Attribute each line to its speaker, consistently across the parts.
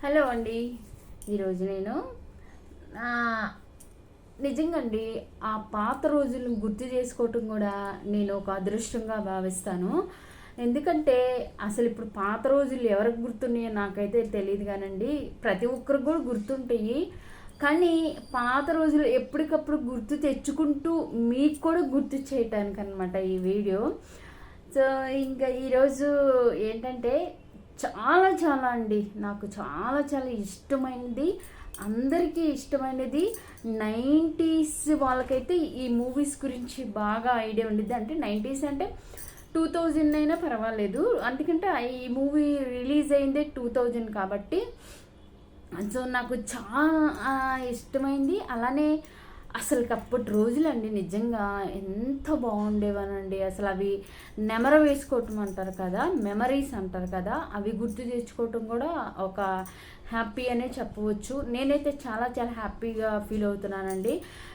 Speaker 1: Hello అండి. ఈరోజు నేను నిజంగండి నిజంగా అండి ఆ పాత రోజులను గుర్తు చేసుకోవటం కూడా నేను ఒక అదృష్టంగా భావిస్తాను. ఎందుకంటే అసలు ఇప్పుడు పాత రోజులు ఎవరికి గుర్తున్నాయో నాకైతే తెలియదు కానండి. ప్రతి ఒక్కరికి కూడా గుర్తుంటాయి. కానీ పాత రోజులు ఎప్పటికప్పుడు గుర్తు తెచ్చుకుంటూ మీకు కూడా గుర్తు చేయటానికి అనమాట ఈ వీడియో. సో ఇంకా ఈరోజు ఏంటంటే చాలా చాలా అండి. నాకు చాలా చాలా ఇష్టమైనది. అందరికీ ఇష్టమైనది. నైంటీస్ వాళ్ళకైతే ఈ మూవీస్ గురించి బాగా ఐడియా ఉండిద్ది. అంటే నైంటీస్ అంటే టూ థౌజండ్ అయినా పర్వాలేదు. అందుకంటే ఈ మూవీ రిలీజ్ అయిందే టూ థౌజండ్ కాబట్టి. సో నాకు చాలా ఇష్టమైంది. అలానే అసలు అప్పటి రోజులండి నిజంగా ఎంత బాగుండేవనండి. అసలు అవి నెమర వేసుకోవటం అంటారు కదా మెమరీస్ అంటారు కదా అవి గుర్తు తెచ్చుకోవటం కూడా ఒక హ్యాపీ అనే చెప్పవచ్చు. నేనైతే చాలా చాలా హ్యాపీగా ఫీల్ అవుతున్నానండి.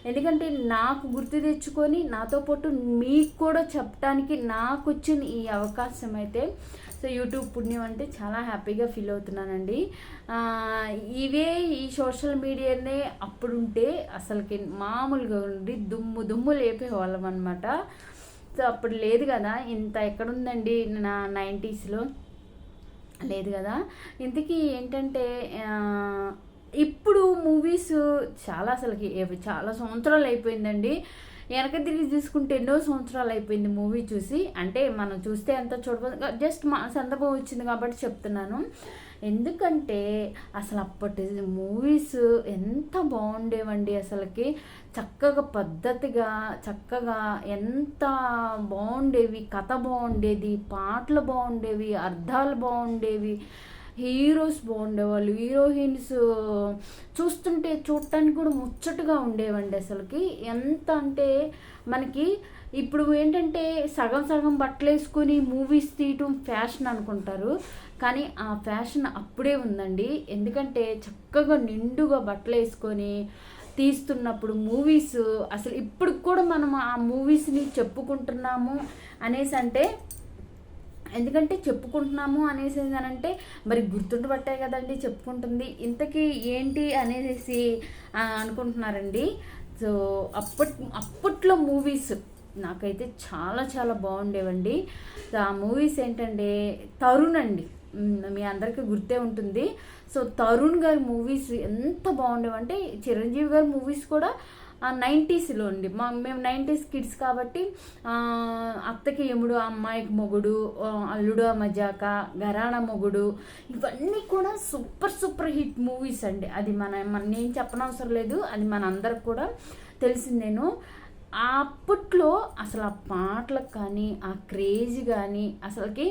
Speaker 1: ఎందుకంటే నాకు గుర్తు తెచ్చుకొని నాతో పాటు మీకు కూడా చెప్పడానికి నాకు వచ్చిన ఈ అవకాశం అయితే సో యూట్యూబ్ పుణ్యం అంటే చాలా హ్యాపీగా ఫీల్ అవుతున్నానండి. ఇవే ఈ సోషల్ మీడియానే అప్పుడుంటే అసలుకి మామూలుగా ఉండి దుమ్ము దుమ్ము లేపేవాళ్ళం అనమాట సో అప్పుడు లేదు కదా ఇంత ఎక్కడుందండి నా నైంటీస్లో? లేదు కదా. ఇంతకీ ఏంటంటే ఇప్పుడు మూవీస్ చాలా అసలుకి చాలా సంవత్సరాలు అయిపోయిందండి. వెనక తిరిగి చూసుకుంటే ఎన్నో సంవత్సరాలు అయిపోయింది మూవీ చూసి. అంటే మనం చూస్తే ఎంత చూడబో జస్ట్ మా సందర్భం వచ్చింది కాబట్టి చెప్తున్నాను. ఎందుకంటే అసలు అప్పటి మూవీస్ ఎంత బాగుండేవండి అసలుకి. చక్కగా పద్ధతిగా చక్కగా ఎంత బాగుండేవి కథ బాగుండేది పాటలు బాగుండేవి అర్థాలు బాగుండేవి. హీరోస్ బాగుండేవాళ్ళు. హీరోయిన్స్ చూస్తుంటే చూడటానికి కూడా ముచ్చటగా ఉండేవండి అసలుకి. ఎంత అంటే మనకి ఇప్పుడు ఏంటంటే సగం సగం బట్టలు వేసుకొని మూవీస్ తీయటం ఫ్యాషన్ అనుకుంటారు. కానీ ఆ ఫ్యాషన్ అప్పుడే ఉందండి. ఎందుకంటే చక్కగా నిండుగా బట్టలు వేసుకొని తీస్తున్నప్పుడు మూవీస్ అసలు ఇప్పుడు కూడా మనం ఆ మూవీస్ని చెప్పుకుంటున్నాము అనేసి అంటే ఎందుకంటే చెప్పుకుంటున్నాము అనేసి అంటే మరి గుర్తుండి పట్టే కదండి చెప్పుకుంటుంది. ఇంతకీ ఏంటి అనేసి అనుకుంటున్నారండి. సో అప్పట్ అప్పట్లో మూవీస్ నాకైతే చాలా చాలా బాగుండేవండి. ఆ మూవీస్ ఏంటంటే తరుణ్ అండి. మీ అందరికీ గుర్తే ఉంటుంది. సో తరుణ్ గారి మూవీస్ ఎంత బాగుండేవంటే చిరంజీవి గారి మూవీస్ కూడా నైంటీస్లో అండి. మా మేము నైంటీస్ కిడ్స్ కాబట్టి అత్తకి యముడు అమ్మాయికి మొగుడు అల్లుడు మజాక గరాణ మొగుడు ఇవన్నీ కూడా సూపర్ సూపర్ హిట్ మూవీస్ అండి. అది మన మన నేను చెప్పనవసరం లేదు. అది మన అందరికి కూడా తెలిసిందేను అప్పట్లో అసలు ఆ పాటలకు కానీ ఆ క్రేజ్ కానీ అసలుకి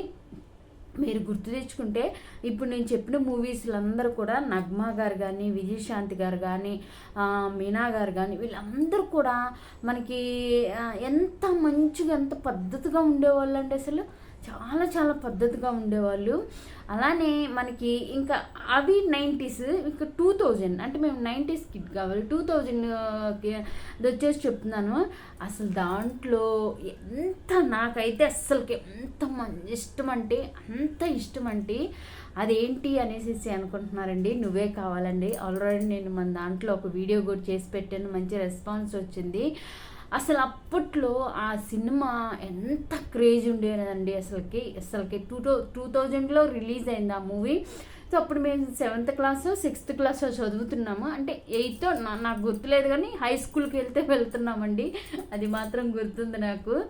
Speaker 1: మీరు గుర్తు తెచ్చుకుంటే ఇప్పుడు నేను చెప్పిన మూవీస్లందరూ కూడా నగ్మా గారు కానీ విజయశాంతి గారు కానీ మీనా గారు కానీ వీళ్ళందరూ కూడా మనకి ఎంత మంచిగా ఎంత పద్ధతిగా ఉండేవాళ్ళు అండి అసలు. చాలా చాలా పద్ధతిగా ఉండేవాళ్ళు. అలానే మనకి ఇంకా అవి నైంటీస్ ఇంకా టూ థౌజండ్ అంటే మేము నైంటీస్ కిడ్ కావాలి. టూ థౌజండ్కి వచ్చేసి చెప్తున్నాను. అసలు దాంట్లో ఎంత నాకైతే అస్సలకి ఎంత మం- ఇష్టం అంటే అంత ఇష్టం అంటే అదేంటి అనేసి అనుకుంటున్నారండి. నువ్వే కావాలండి. ఆల్రెడీ నేను మన దాంట్లో ఒక వీడియో కూడా చేసి పెట్టాను. మంచి రెస్పాన్స్ వచ్చింది. అసలు అప్పట్లో ఆ సినిమా ఎంత క్రేజ్ ఉండేదండి అసలుకి. అసలుకి టూ టూ టూ థౌజండ్లో రిలీజ్ అయింది ఆ మూవీ. సో అప్పుడు మేము సెవెంత్ క్లాస్ సిక్స్త్ క్లాస్ చదువుతున్నాము. అంటే ఎయిత్ నాకు గుర్తులేదు కానీ హై స్కూల్కి వెళ్తే వెళ్తున్నామండి. అది మాత్రం గుర్తుంది నాకు.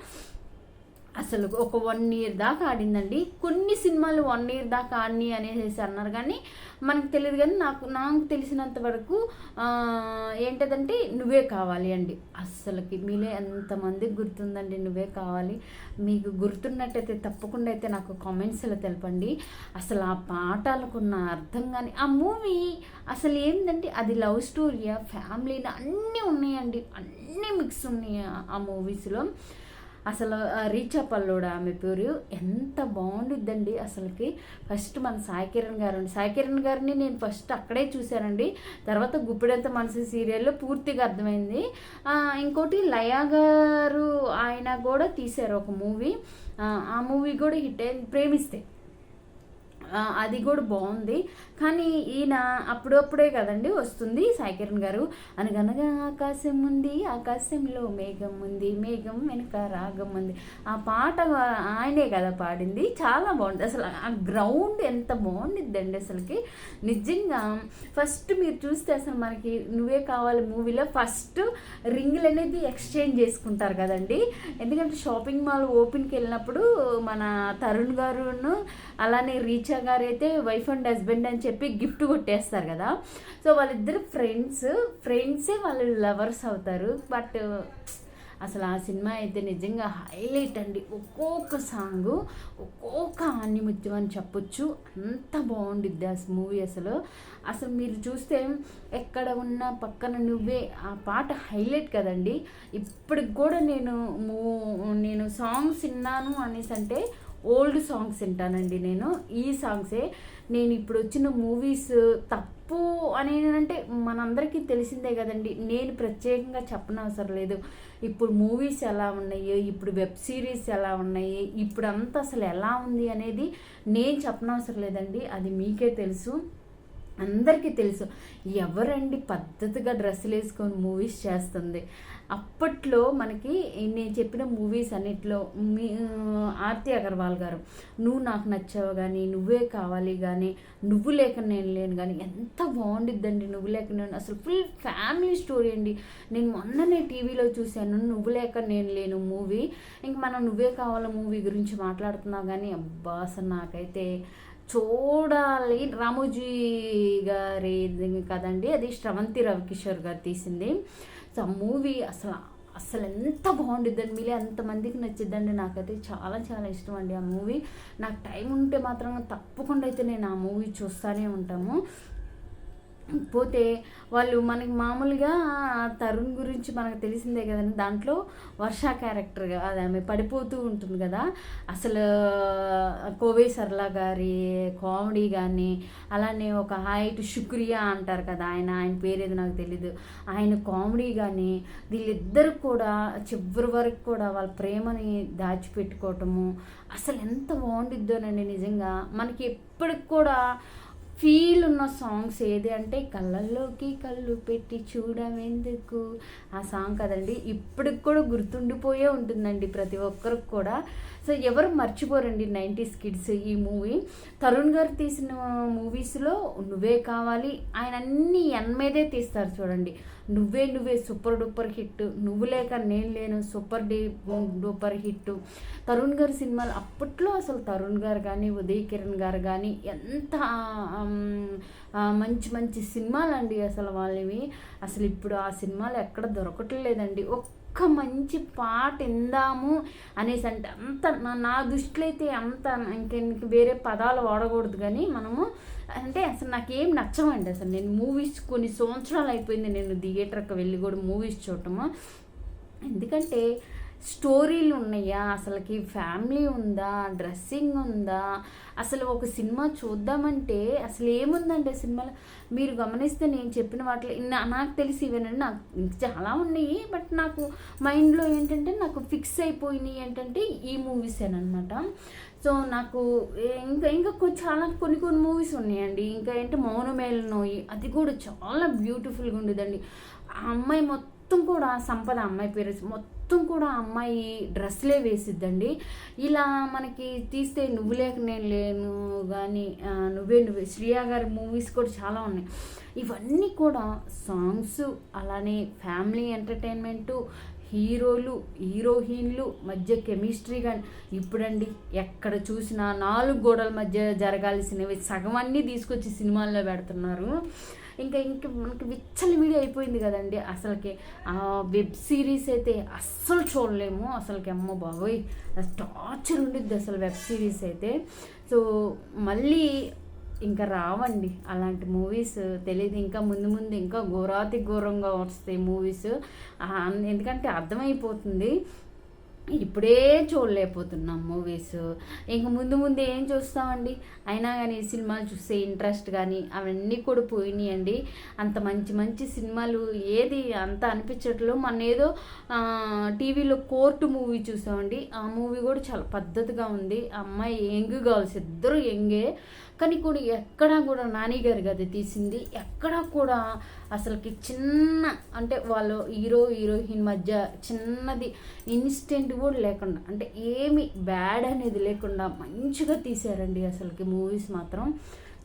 Speaker 1: అసలు ఒక వన్ ఇయర్ దాకా ఆడిందండి. కొన్ని సినిమాలు వన్ ఇయర్ దాకా ఆడిని అనేసి అన్నారు కానీ మనకు తెలియదు కానీ నాకు నాకు తెలిసినంత వరకు ఏంటదంటే నువ్వే కావాలి అండి. అస్సలకి మీలో ఎంతమందికి గుర్తుందండి నువ్వే కావాలి. మీకు గుర్తున్నట్టయితే తప్పకుండా అయితే నాకు కామెంట్స్లో తెలపండి. అసలు ఆ పాటలకున్న అర్థం కానీ ఆ మూవీ అసలు ఏంటంటే అది లవ్ స్టోరీయా ఫ్యామిలీనా అన్నీ ఉన్నాయండి. అన్నీ మిక్స్ ఉన్నాయి ఆ మూవీస్లో. అసలు రీచా పల్లోడ ఆమె పేరు? ఎంత బాగుండిద్దండి అసలుకి. ఫస్ట్ మన సాయి కిరణ్ గారు అండి సాయి కిరణ్ గారిని నేను ఫస్ట్ అక్కడే చూశానండి. తర్వాత గుప్పిడంత మనసు సీరియల్లో పూర్తిగా అర్థమైంది. ఇంకోటి లయా గారు ఆయన కూడా తీశారు ఒక మూవీ. ఆ మూవీ కూడా హిట్ అయింది. ప్రేమిస్తే. అది కూడా బాగుంది. కానీ ఈయన అప్పుడప్పుడే కదండి వస్తుంది సాయికిరణ్ గారు. అనగనగా ఆకాశం ఉంది ఆకాశంలో మేఘం ఉంది మేఘం వెనుక రాగం ఉంది. ఆ పాట ఆయనే కదా పాడింది. చాలా బాగుంది. అసలు ఆ గ్రౌండ్ ఎంత బాగుండిద్దండి అసలుకి. నిజంగా ఫస్ట్ మీరు చూస్తే అసలు మనకి నువ్వే కావాలి మూవీలో ఫస్ట్ రింగులు అనేది ఎక్స్చేంజ్ చేసుకుంటారు కదండి. ఎందుకంటే షాపింగ్ మాల్ ఓపెన్కి వెళ్ళినప్పుడు మన తరుణ్ గారును అలానే రీచా గారు అయితే వైఫ్ అండ్ హస్బెండ్ అని చెప్పి గిఫ్ట్ కొట్టేస్తారు కదా. సో వాళ్ళిద్దరు ఫ్రెండ్స్ ఫ్రెండ్సే వాళ్ళు లవర్స్ అవుతారు. బట్ అసలు ఆ సినిమా అయితే నిజంగా హైలైట్ అండి. ఒక్కొక్క సాంగ్ ఒక్కొక్క ఆన్యముత్యం అని చెప్పొచ్చు. అంత బాగుండిద్ది ఆ మూవీ అసలు. అసలు మీరు చూస్తే ఎక్కడ ఉన్న పక్కన నువ్వే ఆ పాట హైలైట్ కదండి. ఇప్పటికి కూడా నేను మూ- నేను సాంగ్స్ విన్నాను అనేసి అంటే ఓల్డ్ సాంగ్స్ వింటానండి నేను. ఈ సాంగ్సే నేను ఇప్పుడు వచ్చిన మూవీస్ తప్పు అని అంటే మనందరికీ తెలిసిందే కదండి. నేను ప్రత్యేకంగా చెప్పనవసరం లేదు. ఇప్పుడు మూవీస్ ఎలా ఉన్నాయి ఇప్పుడు వెబ్ సిరీస్ ఎలా ఉన్నాయి ఇప్పుడు అంతా అసలు ఎలా ఉంది అనేది నేను చెప్పనవసరం లేదండి. అది మీకే తెలుసు. అందరికీ తెలుసు. ఎవరండి పద్ధతిగా డ్రెస్సులు వేసుకొని మూవీస్ చేస్తుంది? అప్పట్లో మనకి నేను చెప్పిన మూవీస్ అన్నిట్లో మీ ఆర్తి అగర్వాల్ గారు నువ్వు నాకు నచ్చావు కానీ నువ్వే కావాలి కానీ నువ్వు లేక నేను లేను కానీ ఎంత బాగుండిద్దండి నువ్వు లేక నేను. అసలు ఫుల్ ఫ్యామిలీ స్టోరీ అండి. నేను మొన్ననే టీవీలో చూశాను నువ్వు లేక నేను లేను మూవీ ఇంక మనం నువ్వే కావాల మూవీ గురించి మాట్లాడుతున్నావు కానీ అబ్బా అసలు నాకైతే చూడాలి. రామోజీ గారి కదండి అది శ్రవంతి రవికిషోర్ గారు తీసింది. సో ఆ మూవీ అసలు అసలు ఎంత బాగుండిద్దండి మీలే ఎంతమందికి నచ్చిద్దండి నాకైతే చాలా చాలా ఇష్టం అండి ఆ మూవీ. నాకు టైం ఉంటే మాత్రం తప్పకుండా అయితే నేను ఆ మూవీ చూస్తూనే ఉంటాము. పోతే వాళ్ళు మనకి మామూలుగా తరుణ్ గురించి మనకు తెలిసిందే కదండి. దాంట్లో వర్ష క్యారెక్టర్ అది ఆమె పడిపోతూ ఉంటుంది కదా. అసలు కోవే సర్లా గారి కామెడీ కానీ అలానే ఒక హైట్ శుక్రియా అంటారు కదా ఆయన. ఆయన పేరు ఏదో నాకు తెలీదు. ఆయన కామెడీ కానీ వీళ్ళిద్దరు కూడా చివరి వరకు కూడా వాళ్ళ ప్రేమని దాచిపెట్టుకోవటము అసలు ఎంత బాగుండిద్దోనండి నిజంగా. మనకి ఎప్పటికి కూడా ఫీల్ ఉన్న సాంగ్స్ ఏది అంటే కళ్ళల్లోకి కళ్ళు పెట్టి చూడవెందుకు ఆ సాంగ్ కదండి. ఇప్పటికి కూడా గుర్తుండిపోయే ఉంటుందండి ప్రతి ఒక్కరికి కూడా. సో ఎవరు మర్చిపోరండి నైంటీస్ కిడ్స్ ఈ మూవీ. తరుణ్ గారు తీసిన మూవీస్లో నువ్వే కావాలి. ఆయన అన్ని ఎన్మేదే తీస్తారు చూడండి. నువ్వే నువ్వే super duper hit. Nuvvu Leka Nenu Lenu super de duper hit. Tarun గారి సినిమాలు అప్పట్లో అసలు తరుణ్ గారు కానీ ఉదయ్ కిరణ్ గారు కానీ ఎంత మంచి మంచి సినిమాలు అండి అసలు వాళ్ళవి. అసలు ఇప్పుడు ఆ సినిమాలు ఎక్కడ దొరకట్లేదండి. ఒక్క మంచి పాట ఇందాము అనేసి అంటే అంత నా- దృష్టిలో అయితే అంత ఇంక ఇంక వేరే పదాలు వాడకూడదు కానీ మనము అంటే అసలు నాకేం నచ్చమండి అసలు. నేను మూవీస్ కొన్ని సంవత్సరాలు అయిపోయింది నేను థియేటర్కి వెళ్ళి కూడా మూవీస్ చూడటము. ఎందుకంటే స్టోరీలు ఉన్నాయా? అసలుకి ఫ్యామిలీ ఉందా? డ్రెస్సింగ్ ఉందా? అసలు ఒక సినిమా చూద్దామంటే అసలు ఏముందండి సినిమాలో? మీరు గమనిస్తే నేను చెప్పిన వాటిలో నాకు తెలిసి ఇవేనండి నాకు చాలా ఉన్నాయి బట్ నాకు మైండ్లో ఏంటంటే నాకు ఫిక్స్ అయిపోయినాయి ఏంటంటే ఈ మూవీసేనమాట సో నాకు ఇంకా ఇంకా కొ- చాలా కొన్ని కొన్ని మూవీస్ ఉన్నాయండి. ఇంకా ఏంటంటే మౌనమేల నోయి అది కూడా చాలా బ్యూటిఫుల్గా ఉండేదండి. ఆ అమ్మాయి మొత్తం మొత్తం కూడా సంపద అమ్మాయి పేరు మొత్తం కూడా అమ్మాయి డ్రెస్లే వేసిద్దండి. ఇలా మనకి తీస్తే నువ్వు లేక నేను లేను కానీ నువ్వే నువ్వే. శ్రియా గారి మూవీస్ కూడా చాలా ఉన్నాయి. ఇవన్నీ కూడా సాంగ్స్ అలానే ఫ్యామిలీ ఎంటర్టైన్మెంటు హీరోలు హీరోయిన్లు మధ్య కెమిస్ట్రీ కానీ ఇప్పుడండి ఎక్కడ చూసినా నాలుగు గోడల మధ్య జరగాల్సినవి సగం అన్నీ తీసుకొచ్చి సినిమాల్లో పెడుతున్నారు. ఇంకా ఇంక మనకి విచ్చలి వీడియో అయిపోయింది కదండి. అసలుకి ఆ వెబ్ సిరీస్ అయితే అస్సలు చూడలేము. అసలుకి అమ్మో బాబోయ్ టార్చర్ ఉండిద్ది అసలు వెబ్ సిరీస్ అయితే. సో మళ్ళీ ఇంకా రావండి. అలాంటి మూవీస్ తెలియదు ఇంకా ముందు ముందు ఇంకా ఘోరాతి ఘోరంగా వస్తాయి మూవీస్. ఎందుకంటే అర్థమైపోతుంది. ఇప్పుడే చూడలేకపోతున్నాం మూవీస్ ఇంక ముందు ముందు ఏం చూస్తామండి? అయినా కానీ సినిమాలు చూసే ఇంట్రెస్ట్ కానీ అవన్నీ కూడా పోయినాయండి. అంత మంచి మంచి సినిమాలు ఏది అంత అనిపించట్లో మన ఏదో టీవీలో కోర్టు మూవీ చూసామండి. ఆ మూవీ కూడా చాలా పద్ధతిగా ఉంది. అమ్మాయి యంగ్ గర్ల్స్ ఇద్దరు యంగే. కానీ కూడా ఎక్కడా కూడా నాని గారు కదా తీసింది. ఎక్కడా కూడా అసలుకి చిన్న అంటే వాళ్ళు హీరో హీరోయిన్ మధ్య చిన్నది ఇన్స్టెంట్ కూడా లేకుండా అంటే ఏమి బ్యాడ్ అనేది లేకుండా మంచిగా తీశారండి అసలుకి మూవీస్ మాత్రం.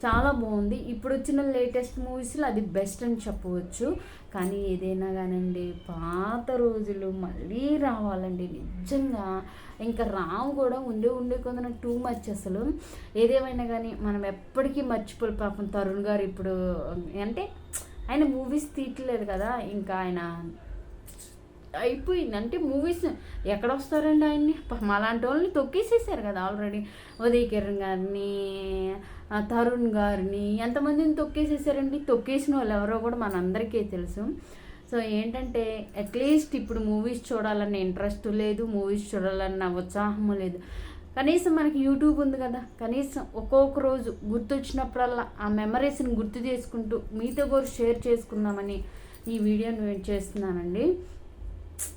Speaker 1: చాలా బాగుంది. ఇప్పుడు వచ్చిన లేటెస్ట్ మూవీస్లో అది బెస్ట్ అని చెప్పవచ్చు. కానీ ఏదైనా కానండి పాత రోజులు మళ్ళీ రావాలండి నిజంగా. ఇంకా రావు కూడా ఉండే ఉండే కొందరు టూ మచ్ అసలు. ఏదేమైనా కానీ మనం ఎప్పటికీ మర్చిపోయి పాపం తరుణ్ గారు ఇప్పుడు అంటే ఆయన మూవీస్ తీయట్లేదు కదా ఇంకా ఆయన అయిపోయింది. అంటే మూవీస్ ఎక్కడ వస్తారండి ఆయన్ని అలాంటి వాళ్ళని తొక్కేసేసారు కదా ఆల్రెడీ ఉదయ్ కిరణ్ గారిని తరుణ్ గారిని ఎంతమందిని తొక్కేసేసారండి తొక్కేసిన వాళ్ళు ఎవరో కూడా మనందరికీ తెలుసు. సో ఏంటంటే అట్లీస్ట్ ఇప్పుడు మూవీస్ చూడాలన్న ఇంట్రెస్ట్ లేదు మూవీస్ చూడాలన్న ఉత్సాహము లేదు. కనీసం మనకి యూట్యూబ్ ఉంది కదా కనీసం ఒక్కొక్క రోజు గుర్తొచ్చినప్పుడల్లా ఆ మెమరీస్ని గుర్తు చేసుకుంటూ మీతో కూడా షేర్ చేసుకుందామని ఈ వీడియోను నేను చేస్తున్నానండి.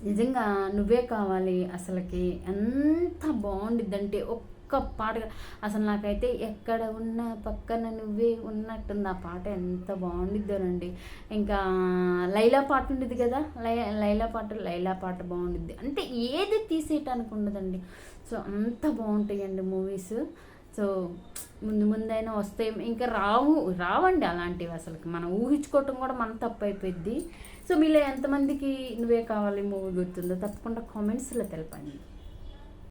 Speaker 1: నిజంగా నువ్వే కావాలి అసలుకి. ఎంత బాగుండిద్దంటే ఒక్క ఒక్క పాటగా అసలు నాకైతే ఎక్కడ ఉన్నా పక్కన నువ్వే ఉన్నట్టుంది. ఆ పాట ఎంత బాగుండిద్దోనండి ఇంకా లైలా పాట ఉండేది కదా? లై లైలా పాట లైలా పాట బాగుండిద్ది. అంటే ఏది తీసేయటానికి ఉండదండి. సో అంత బాగుంటాయండి మూవీస్. సో ముందు ముందైనా వస్తాయి. ఇంకా రావు రావండి అలాంటివి అసలు మనం ఊహించుకోవటం కూడా మన తప్పు అయిపోయింది సో మీలో ఎంతమందికి నువ్వే కావాలి మూవీ గుర్తుందో తప్పకుండా కామెంట్స్లో తెలపండి.